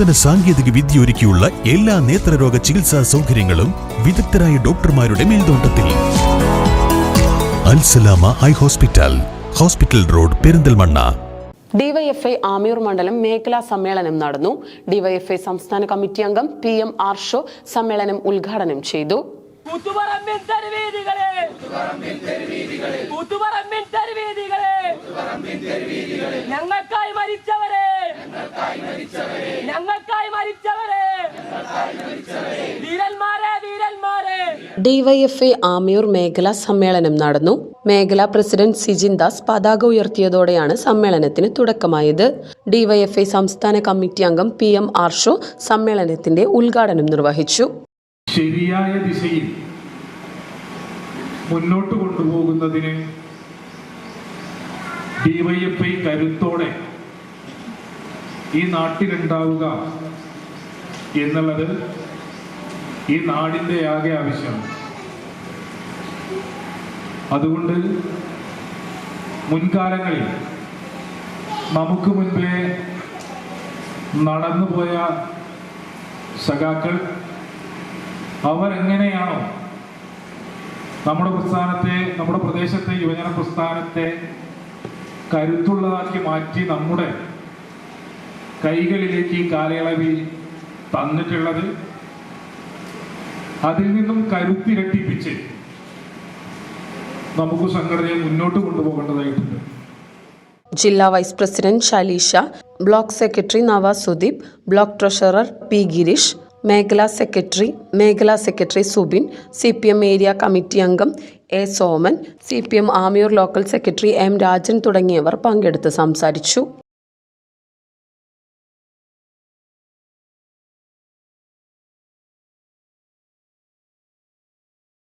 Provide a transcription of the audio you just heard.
നൂതന സാങ്കേതിക വിദ്യ ഒരുക്കിയുള്ള എല്ലാ നേത്രരോഗ ചികിത്സാ സൗകര്യങ്ങളും വിദഗ്ധരായ ഡോക്ടർമാരുടെ മേൽനോട്ടത്തിൽ. Alsalama eye hospital hospital road Perinthalmanna. DYFI Amiyur മണ്ഡലം മേഖലാ സമ്മേളനം നടന്നു. ഡിവൈഎഫ്ഐ സംസ്ഥാന കമ്മിറ്റി അംഗം പി എം ആർഷോ സമ്മേളനം ഉദ്ഘാടനം ചെയ്തു. ഞങ്ങൾക്കായി മരിച്ചവരെ ഡിവൈഎഫ്ഐ ആമിയൂർ മേഖലാ സമ്മേളനം നടന്നു. മേഖലാ പ്രസിഡന്റ് സിജിൻ ദാസ് പതാക ഉയർത്തിയതോടെയാണ് സമ്മേളനത്തിന് തുടക്കമായത്. ഡിവൈഎഫ്ഐ സംസ്ഥാന കമ്മിറ്റി അംഗം പി എം ആർഷോ സമ്മേളനത്തിന്റെ ഉദ്ഘാടനം നിർവഹിച്ചു. ശരിയായ ദിശയിൽ മുന്നോട്ട് കൊണ്ടുപോകുന്നതിന് ഡിവൈഎഫ്ഐ കരുത്തോടെ ഈ നാട്ടിലുണ്ടാവുക എന്നുള്ളത് ഈ നാടിന്റെ ആകെ ആവശ്യം. അതുകൊണ്ട് മുൻകാലങ്ങളിൽ നമുക്ക് മുൻപേ നടന്നുപോയ സഖാക്കൾ അവരെങ്ങനെയാണോ നമ്മുടെ പ്രസ്ഥാനത്തെ നമ്മുടെ പ്രദേശത്തെ യുവജന പ്രസ്ഥാനത്തെ കരുത്തുള്ളതാക്കി മാറ്റി നമ്മുടെ കൈകളിലേക്ക് ഈ കാലയളവിൽ തന്നിട്ടുള്ളത് അതിൽ നിന്നും കരുത്തിരട്ടിപ്പിച്ച് നമുക്ക് സംഘടനയെ മുന്നോട്ട് കൊണ്ടുപോകേണ്ടതായിട്ടുണ്ട്. ജില്ലാ vice president Shaleesha block secretary Navas Sudeep block treasurer P Girish മേഖലാ സെക്രട്ടറി മേഖലാ secretary Subin C P M area committee അംഗം A Soman C P M Amiyur local secretary M Rajan തുടങ്ങിയവർ പങ്കെടുത്ത് സംസാരിച്ചു.